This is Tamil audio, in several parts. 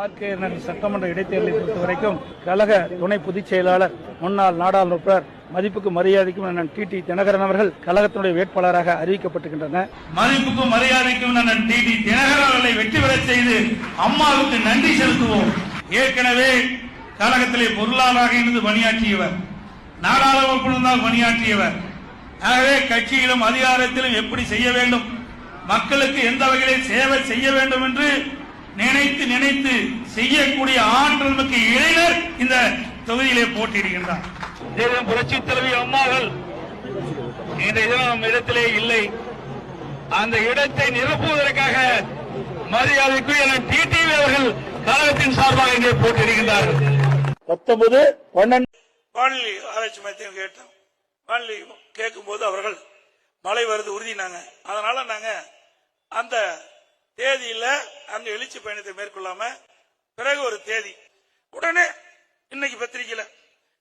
ஆர்கே சட்டமன்ற இடைத்தேர்தலை பொறுத்த வரைக்கும் கழக துணை பொதுச் செயலாளர் முன்னாள் நாடாளுமன்ற மதிப்புக்கு மரியாதைக்கும் அண்ணன் டி டி தினகரன் அவர்கள் கழகத்தினுடைய வேட்பாளராக அறிவிக்கப்பட்டிருக்கின்றனர் மதிப்புக்கும் மரியாதைக்கும் நான் டிடி தினகரன் அவர்களை வெற்றி பெற செய்து அம்மாவுக்கு நன்றி செலுத்துவோம். ஏற்கனவே கழகத்திலே பொருளாளராக இருந்து பணியாற்றியவர் நாடாளுமன்ற பணியாற்றியவர். ஆகவே கட்சியிலும் அதிகாரத்திலும் எப்படி செய்ய வேண்டும்? மக்களுக்கு எந்த வகையிலே சேவை செய்ய வேண்டும் என்று நினைத்து நினைத்து செய்யக்கூடிய ஆற்றல் மிக்க இளைஞர் இந்த தொகுதியிலே போட்டியிடுகின்றார். தேர்தல் புரட்சி தலைவி அம்மாவில் இன்றைய தினம் நம் இடத்திலே இல்லை. அந்த இடத்தை நிரப்புவதற்காக மரியாதைக்குரிய டிடிவி அவர்கள் கழகத்தின் சார்பாக இங்கே போட்டியிடுகின்றார்கள். பத்தொன்பது பன்னெண்டு. வானிலை ஆராய்ச்சி மையத்தையும் கேட்டோம். வானிலை கேட்கும்போது அவர்கள் மழை வருது உறுதினாங்க. அதனால நாங்க அந்த தேதியில அந்த எழுச்சி பயணத்தை மேற்கொள்ளாம பிறகு ஒரு தேதி. உடனே இன்னைக்கு பத்திரிகையில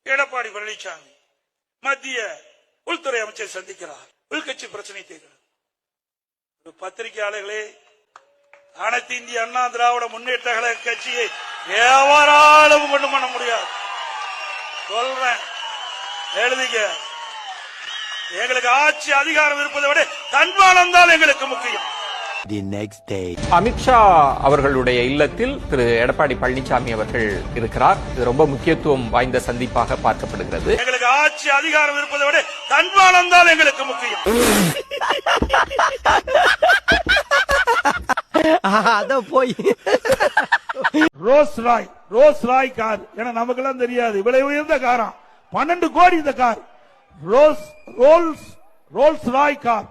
எடப்பாடி பழனிசாமி மத்திய உள்துறை அமைச்சர் சந்திக்கிறார். உள்கட்சி பிரச்சனை தீர்க்கிறார் பத்திரிகையாளர்களே அனைத்து இந்திய அண்ணா திராவிட முன்னேற்ற கழக கட்சியை எவராலும் கொண்டு பண்ண முடியாது. சொல்றேன் எழுதிக்க எங்களுக்கு ஆட்சி அதிகாரம் இருப்பதை விட தன்மானம் தான் எங்களுக்கு முக்கியம். அமித்ஷா அவர்களுடைய இல்லத்தில் திரு எடப்பாடி பழனிசாமி அவர்கள் இருக்கிறார். இது ரொம்ப முக்கியத்துவம் வாய்ந்த சந்திப்பாக பார்க்கப்படுகிறது. எங்களுக்கு ஆட்சி அதிகாரம் இருப்பதை விட தன்மானம் தான் எங்களுக்கு முக்கியம். அத போய். Rolls Royce Rolls Royce car. ஏன்னா நமக்கெல்லாம் தெரியாது. விலை உயர்ந்த காரா? பன்னெண்டு கோடி இந்த car. Rolls Rolls Rolls Royce car.